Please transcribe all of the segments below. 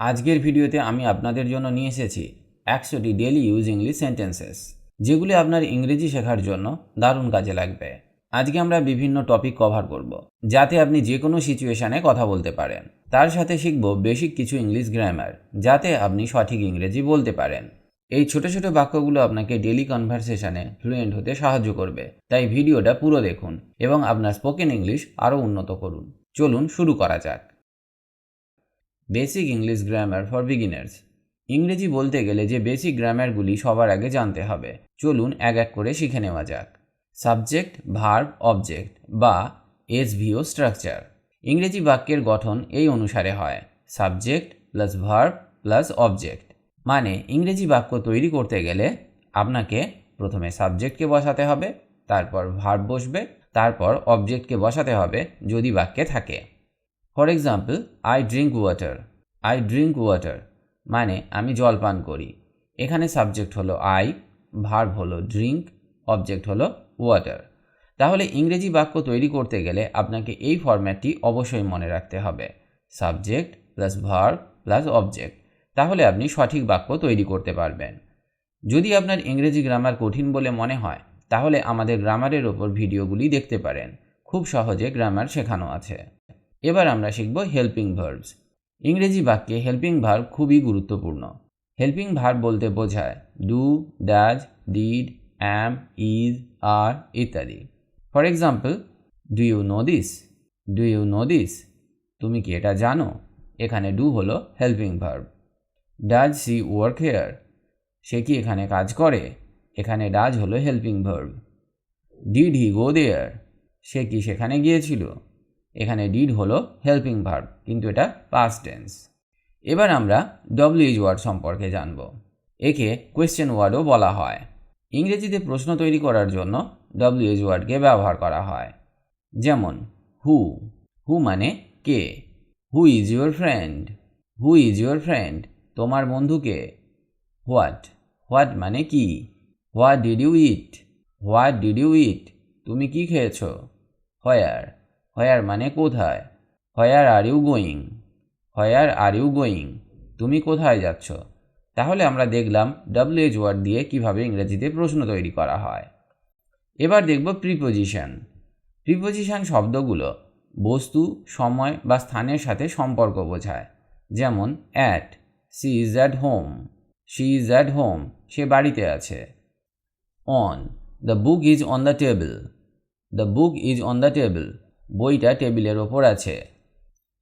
আজকের ভিডিওতে আমি আপনাদের জন্য নিয়ে এসেছি একশোটি ডেলি ইউজ ইংলিশ সেন্টেন্সেস যেগুলি আপনার ইংরেজি শেখার জন্য দারুণ কাজে লাগবে। আজকে আমরা বিভিন্ন টপিক কভার করব, যাতে আপনি যে কোনো সিচুয়েশানে কথা বলতে পারেন। তার সাথে শিখব বেসিক কিছু ইংলিশ গ্রামার যাতে আপনি সঠিক ইংরেজি বলতে পারেন। এই ছোট ছোট বাক্যগুলো আপনাকে ডেলি কনভারসেশনে ফ্লুয়েন্ট হতে সাহায্য করবে। তাই ভিডিওটা পুরো দেখুন এবং আপনার স্পোকেন ইংলিশ আরও উন্নত করুন। চলুন শুরু করা যাক। Basic English grammar for beginners ইংরেজি বলতে গেলে যে বেসিক গ্রামারগুলি সবার আগে জানতে হবে। চলুন এক এক করে শিখে নেওয়া যাক। সাবজেক্ট ভার্ব অবজেক্ট বা এসভিও স্ট্রাকচার ইংরেজি বাক্যের গঠন এই অনুসারে হয়। Subject plus verb plus object মানে ইংরেজি বাক্য তৈরি করতে গেলে আপনাকে প্রথমে সাবজেক্টকে বসাতে হবে, তারপর ভার্ব বসবে, তারপর অবজেক্টকে বসাতে হবে যদি বাক্যে থাকে। For example I drink water I drink water মানে আমি জল পান করি। এখানে সাবজেক্ট হলো আই ভার্ব হলো ড্রিঙ্ক অবজেক্ট হলো ওয়াটার তাহলে ইংরেজি বাক্য তৈরি করতে গেলে আপনাকে এই ফরম্যাটটি অবশ্যই মনে রাখতে হবে। Subject plus verb plus object তাহলে আপনি সঠিক বাক্য তৈরি করতে পারবেন। যদি আপনার ইংরেজি গ্রামার কঠিন বলে মনে হয়, তাহলে আমাদের গ্রামারের ওপর ভিডিওগুলি দেখতে পারেন। খুব সহজে গ্রামার শেখানো আছে। এবার আমরা শিখব হেল্পিং ভার্বস ইংরেজি বাক্যে হেল্পিং ভার্ব খুবই গুরুত্বপূর্ণ। হেল্পিং ভার্ব বলতে বোঝায় do does did am is are ইত্যাদি। For example do you know this do you know this তুমি কি এটা জানো? এখানে ডু হলো helping verb does she work here সে কি এখানে কাজ করে? এখানে ডাজ হলো helping verb did he go there সে কি সেখানে গিয়েছিল? এখানে ডিড হলো হেল্পিং ভার্ব কিন্তু এটা পাস্ট টেন্স এবার আমরা ডব্লিউএইচ ওয়ার্ড সম্পর্কে জানব। একে কোয়েশ্চেন ওয়ার্ডও বলা হয়। ইংরেজিতে প্রশ্ন তৈরি করার জন্য ডব্লিউএইচ ওয়ার্ডকে ব্যবহার করা হয়। যেমন হু হু মানে কে? Who is your friend who is your friend তোমার বন্ধুকে হোয়াট হোয়াট মানে কি? What did you eat what did you eat তুমি কি খেয়েছো? হয়ার হয়ার মানে কোথায়? Where are you going. Where are you going. তুমি কোথায় যাচ্ছ? তাহলে আমরা দেখলাম ডাব্লিউএইচ ওয়ার্ড দিয়ে কীভাবে ইংরেজিতে প্রশ্ন তৈরি করা হয়। এবার দেখব প্রিপোজিশন। প্রিপোজিশন শব্দগুলো বস্তু, সময় বা স্থানের সাথে সম্পর্ক বোঝায়। যেমন at she is at home she is at home সে বাড়িতে আছে। On the book is on the table the book is on the table বইটা টেবিলের ওপর আছে।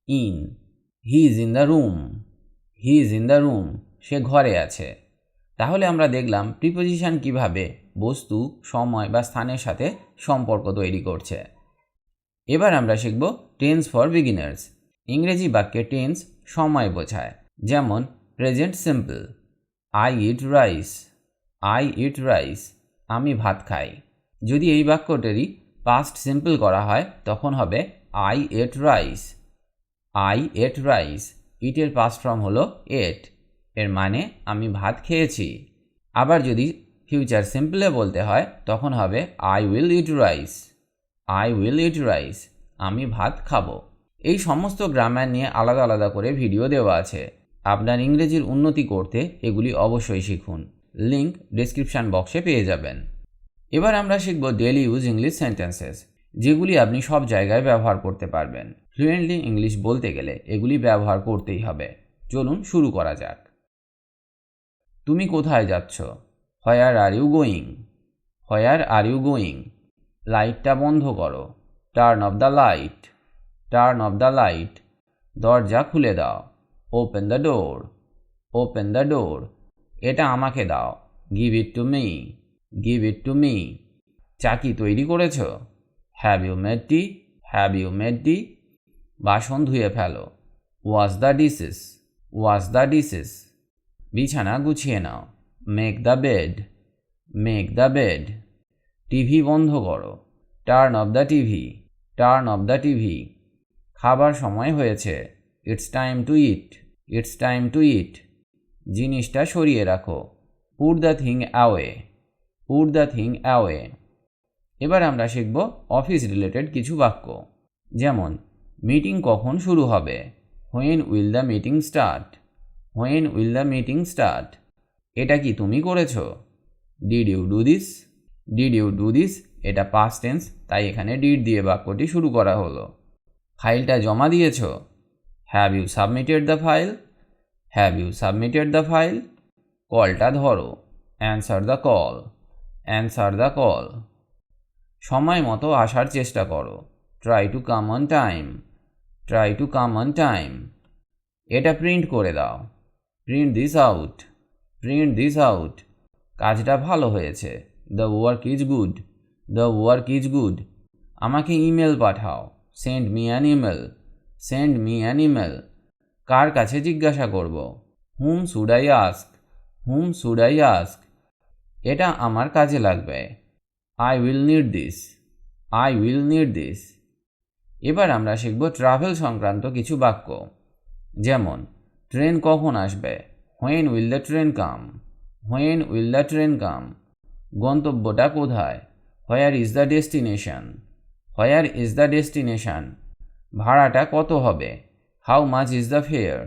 In. He is in the room. He is in the room. সে ঘরে আছে। তাহলে আমরা দেখলাম প্রিপোজিশন কীভাবে বস্তু, সময় বা স্থানের সাথে সম্পর্ক তৈরি করছে। এবার আমরা শিখব টেন্স ফর বিগিনার্স। ইংরেজি বাক্যে টেন্স সময় বোঝায়। যেমন, present simple. I eat rice. I eat rice. আমি ভাত খাই। যদি এই বাক্যটারই পাস্ট সিম্পল করা হয়, তখন হবে I ate rice I ate rice ইটের পাস্ট ফর্ম হলো এট এর মানে আমি ভাত খেয়েছি। আবার যদি ফিউচার সিম্পলে বলতে হয়, তখন হবে I will eat rice I will eat rice আমি ভাত খাব। এই সমস্ত গ্রামার নিয়ে আলাদা আলাদা করে ভিডিও দেওয়া আছে। আপনার ইংরেজির উন্নতি করতে এগুলি অবশ্যই শিখুন। লিঙ্ক ডিসক্রিপশান বক্সে পেয়ে যাবেন। এবার আমরা শিখব ডেলি ইউজ ইংলিশ সেন্টেন্সেস যেগুলি আপনি সব জায়গায় ব্যবহার করতে পারবেন। ফ্লুয়েন্টলি ইংলিশ বলতে গেলে এগুলি ব্যবহার করতেই হবে। চলুন শুরু করা যাক। তুমি কোথায় যাচ্ছ? Where are you going where are you going লাইটটা বন্ধ করো। Turn off the light turn off the light দরজা খুলে দাও। Open the door open the door এটা আমাকে দাও। Give it to me give it to me চা কি তৈরি করেছ? Have you made tea have you made tea বাসন ধুয়ে ফেলো। Wash the dishes wash the dishes বিছানা গুছিয়ে নাও। Make the bed make the bed TV বন্ধ করো। Turn off the TV. Turn off the TV. খাবার সময় হয়েছে। It's time to eat it's time to eat জিনিসটা সরিয়ে রাখো। Put the thing away put the thing away এবার আমরা শিখব অফিস রিলেটেড কিছু বাক্য। যেমন মিটিং কখন শুরু হবে? When will the meeting start when will the meeting start এটা কি তুমি করেছ? Did you do this did you do this এটা পাস্ট টেন্স তাই এখানে ডিড দিয়ে বাক্যটি শুরু করা হলো। ফাইলটা জমা দিয়েছ? Have you submitted the file have you submitted the file কলটা ধরো। Answer the call answer the call সময় মতো আসার চেষ্টা করো। Try to come on time try to come on time এটা প্রিন্ট করে দাও। Print this out print this out কাজটা ভালো হয়েছে। The work is good the work is good আমাকে email Pathao. Send me an email send me an email কার কাছে জিজ্ঞাসা করব? হুম should I ask hmm should I ask এটা আমার কাজে লাগবে। I will need this I will need this এবার আমরা শিখব ট্রাভেল সংক্রান্ত কিছু বাক্য। যেমন ট্রেন কখন আসবে? When will the train come when will the train come গন্তব্যটা কোথায়? Where is the destination where is the destination ভাড়াটা কত হবে? How much is the fare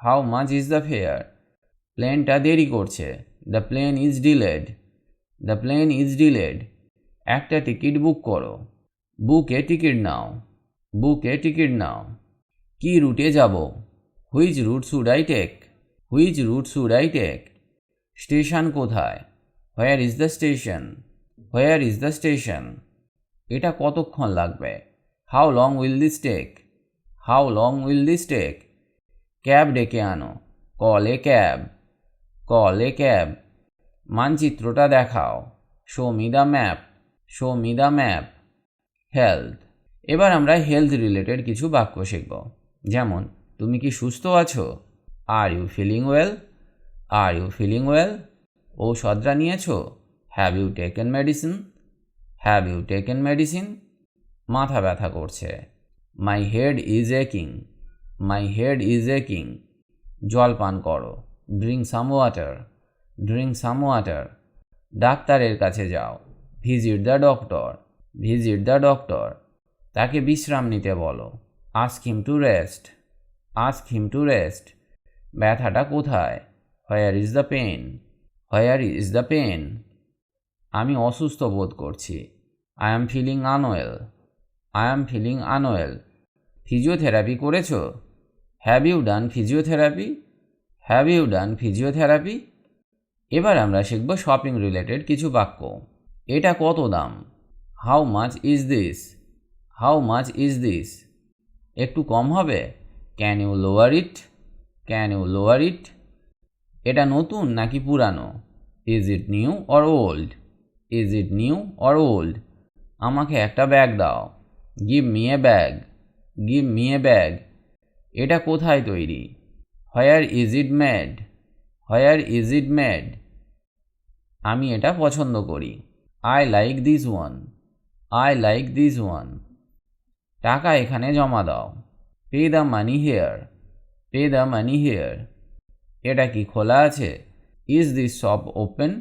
how much is the fare প্লেনটা দেরি করছে। The plane is delayed the plane is delayed একটা ticket book করো। বুকে টিকিট নাও। বুকে টিকিট নাও। কি রুটে যাব? Which route should I take which route should I take station কোথায়? Where is the station where is the station এটা কতক্ষণ লাগবে? How long will this take how long will this take cab ডেকে আনো। Call a cab call a cab মানচিত্রটা দেখাও show me map show me map health এবার আমরা health related কিছু বাক্য শিখব। যেমন, তুমি কি সুস্থ আছো? Are you feeling well are you feeling well ঔষধটা নিয়েছো have you taken medicine have you taken medicine মাথা ব্যথা করছে। My head is একিং my head is একিং জল পান করো। Drink some water drink some water ডাক্তারের কাছে যাও। Visit the doctor visit the doctor তাকে বিশ্রাম নিতে বলো। Ask him to rest ask him to rest ব্যথাটা কোথায়? Where is the pen where is the pain আমি অসুস্থ বোধ করছি। I am feeling unwell I am feeling unwell physiotherapy করেছ? Have you done physiotherapy have you done physiotherapy এবার আমরা শিখব শপিং রিলেটেড কিছু বাক্য। এটা কত দাম? How much is this how much is this একটু কম হবে? Can you lower it can you lower it এটা নতুন নাকি পুরানো? Is it new or old is it new or old আমাকে একটা ব্যাগ দাও। Give me a bag give me a bag এটা কোথায় তৈরি? Where is it made where is it made আমি এটা পছন্দ করি। I like this one I like this one টাকা এখানে জমা দাও। Pay the money here pay the money here এটা কি খোলা আছে? Is this shop open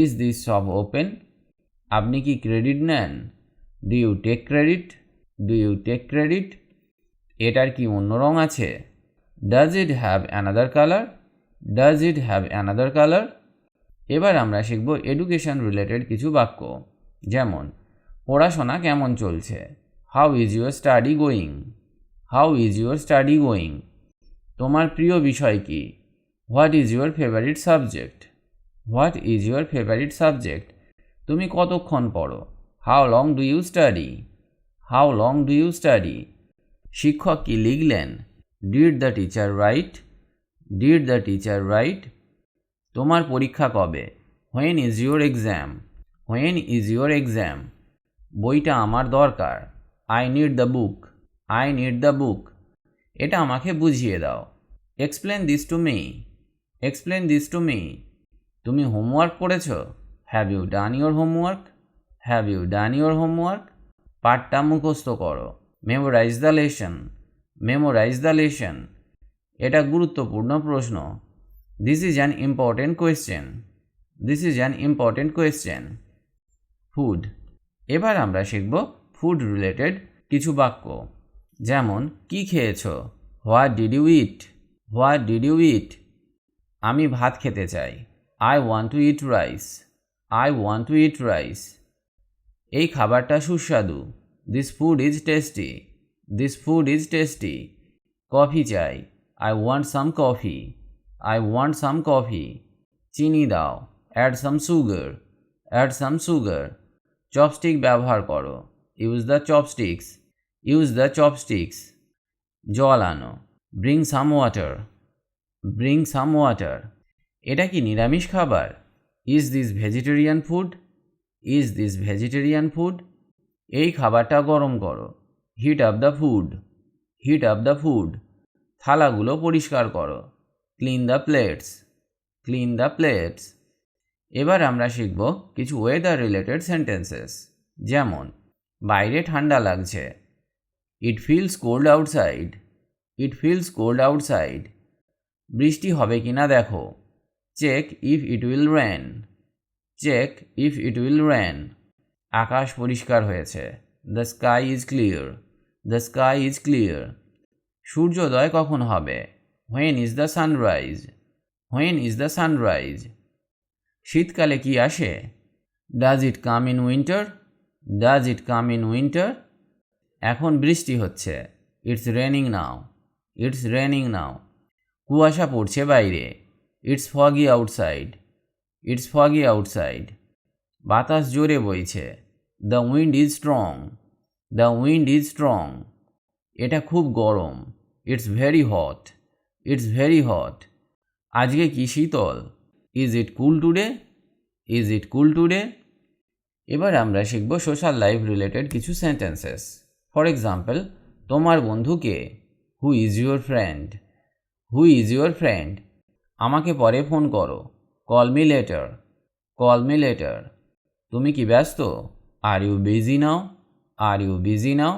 is this shop open আপনি কি ক্রেডিট নেন? Do you take credit do you take credit এটার কি অন্য রং আছে? Does it have another colour does it have another colour এবার আমরা শিখব এডুকেশন রিলেটেড কিছু বাক্য, যেমন, পড়াশোনা কেমন চলছে? How is your study going how is your study going তোমার প্রিয় বিষয় কি? What is your favourite subject what is your favourite subject তুমি কতক্ষণ পড়ো? How long do you study how long do you study শিক্ষক কি লিখলেন? Did the teacher write did the teacher write তোমার পরীক্ষা কবে? When is your exam when is your exam বইটা আমার দরকার। I need the book I need the book এটা আমাকে বুঝিয়ে দাও। Explain this to me explain this to me তুমি হোমওয়ার্ক করেছ? Have you done your homework have you done your homework পাঠটা মুখস্থ করো। Memorise the lesson memorise the lesson এটা গুরুত্বপূর্ণ প্রশ্ন। This is an important question this is an important question food এবার আমরা শিখব ফুড রিলেটেড কিছু বাক্য। যেমন, কি খেয়েছো? What did you eat what did you eat আমি ভাত খেতে চাই। I want to eat rice I want to eat rice এই খাবারটা সুস্বাদু। This food is tasty this food is tasty coffee চাই I want some coffee I want some coffee চিনি দাও। Add some sugar add some sugar chopstick ব্যবহার করো। Use the chopsticks use the chopsticks জল আনো। Bring some water bring some water এটা কি নিরামিষ খাবার? Is this vegetarian food is this vegetarian food এই খাবারটা গরম করো। Heat up the food heat up the food থালাগুলো পরিষ্কার করো। Clean the plates clean the plates এবার আমরা শিখব কিছু ওয়েদার রিলেটেড সেন্টেন্সেস যেমন, বাইরে ঠান্ডা লাগছে। It feels cold outside it feels cold outside বৃষ্টি হবে কি না দেখো। Check if it will rain check if it will rain আকাশ পরিষ্কার হয়েছে। The sky is clear the sky is clear সূর্যোদয় কখন হবে? When is the sunrise when is the sunrise শীতকালে কি আসে? Does it come in winter does it come in winter এখন বৃষ্টি হচ্ছে। It's raining now it's raining now কুয়াশা পড়ছে বাইরে। It's foggy outside it's foggy outside বাতাস জোরে বইছে। The wind is strong the wind is strong এটা খুব গরম। It's very hot it's very hot আজকে কি শীতল? Is it cool today is it cool today এবার আমরা শিখব সোশ্যাল লাইফ রিলেটেড কিছু সেন্টেন্সেস ফর এক্সাম্পল তোমার বন্ধুকে who is your friend who is your friend আমাকে পরে ফোন করো। Call me later call me later তুমি কি ব্যস্ত? Are you busy now are you busy now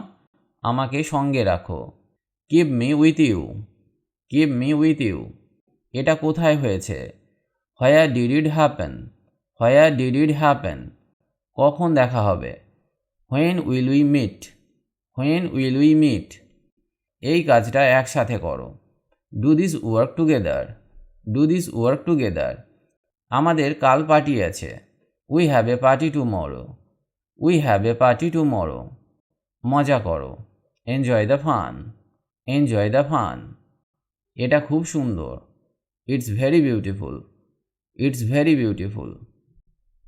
আমাকে সঙ্গে রাখো। Keep me with you keep me with you এটা কোথায় হয়েছে? Where did it happen where did it happen কখন দেখা হবে? When will we meet when will we meet এই কাজটা একসাথে করো। Do this work together do this work together আমাদের কাল পার্টি আছে। We have a party tomorrow we have a party tomorrow মজা করো। Enjoy the fun enjoy the fun এটা খুব সুন্দর। It's very beautiful it's very beautiful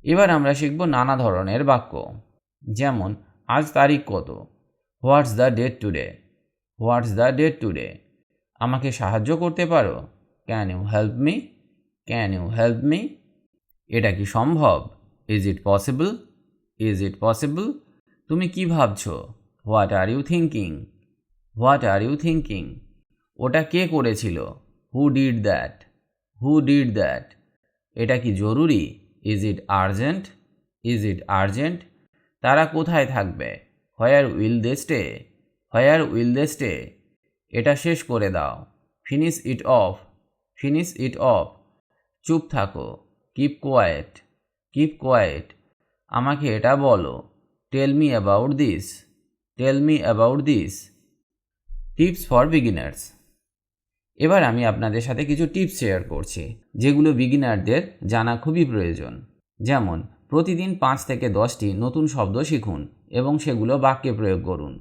এবার আমরা শিখব নানা ধরনের বাক্য। যেমন, আজ তারিখ কত? What's the date today what's the date today আমাকে সাহায্য করতে পারো? Can you help me can you help me এটা কি সম্ভব? Is it possible is it possible তুমি কি ভাবছ? What are you thinking what are you thinking ওটা কে করেছিল? Who did that who did that এটা কি জরুরি? Is it urgent is it urgent তারা কোথায় থাকবে? Where will they stay where will they stay এটা শেষ করে দাও। Finish it off finish it off চুপ থাকো। কিপ কোয়াইট কিপ কোয়াইট আমাকে এটা বলো। Tell me about this tell me about this tips for beginners এবার আমি আপনাদের সাথে কিছু টিপস শেয়ার করছি, যেগুলো বিগিনারদের জানা খুবই প্রয়োজন। যেমন, প্রতিদিন পাঁচ থেকে দশটি নতুন শব্দ শিখুন এবং সেগুলো বাক্যে প্রয়োগ করুন।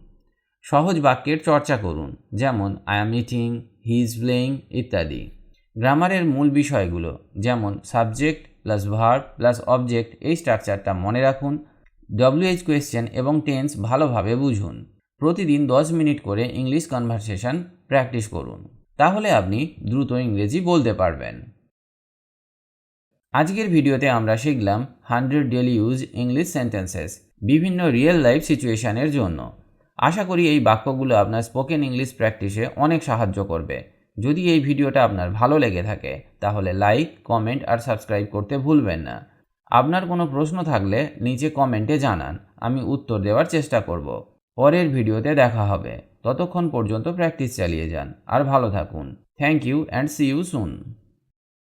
সহজ বাক্যের চর্চা করুন, যেমন I am eating he is playing ইত্যাদি। গ্রামারের মূল বিষয়গুলো, যেমন subject plus verb plus object এই স্ট্রাকচারটা মনে রাখুন। ডব্লিউএইচ কোয়েশ্চেন এবং টেন্স ভালোভাবে বুঝুন। প্রতিদিন দশ মিনিট করে ইংলিশ কনভারসেশন প্র্যাকটিস করুন। তাহলে আপনি দ্রুত ইংরেজি বলতে পারবেন। আজকের ভিডিওতে আমরা শিখলাম hundred daily use English sentences বিভিন্ন রিয়েল লাইফ সিচুয়েশানের জন্য। আশা করি এই বাক্যগুলো আপনার স্পোকেন ইংলিশ প্র্যাকটিসে অনেক সাহায্য করবে। যদি এই ভিডিওটা আপনার ভালো লেগে থাকে, তাহলে লাইক কমেন্ট আর সাবস্ক্রাইব করতে ভুলবেন না। আপনার কোনো প্রশ্ন থাকলে নিচে কমেন্টে জানান, আমি উত্তর দেওয়ার চেষ্টা করব। পরের ভিডিওতে দেখা হবে। ততক্ষণ পর্যন্ত প্র্যাকটিস চালিয়ে যান, আর ভালো থাকুন। Thank you and see you soon